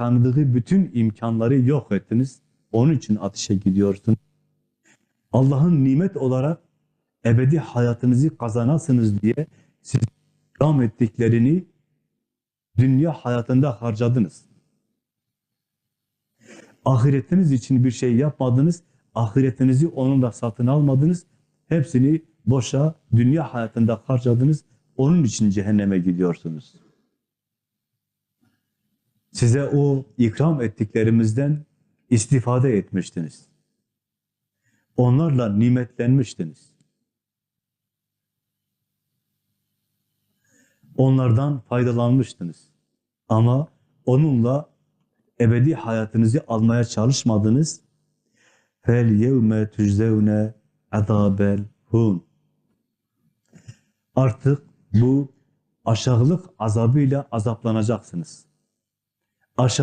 tanıdığı bütün imkanları yok ettiniz. Onun için ateşe gidiyorsun. Allah'ın nimet olarak ebedi hayatınızı kazanasınız diye siz ikram ettiklerini dünya hayatında harcadınız. Ahiretiniz için bir şey yapmadınız, ahiretinizi onunla satın almadınız, hepsini boşa dünya hayatında harcadınız, onun için cehenneme gidiyorsunuz. Size o ikram ettiklerimizden istifade etmiştiniz. Onlarla nimetlenmiştiniz. Onlardan faydalanmıştınız. Ama onunla ebedi hayatınızı almaya çalışmadınız. Fel yevme tüczevne azabel hun. Artık bu aşağılık azabıyla azaplanacaksınız. Aşağı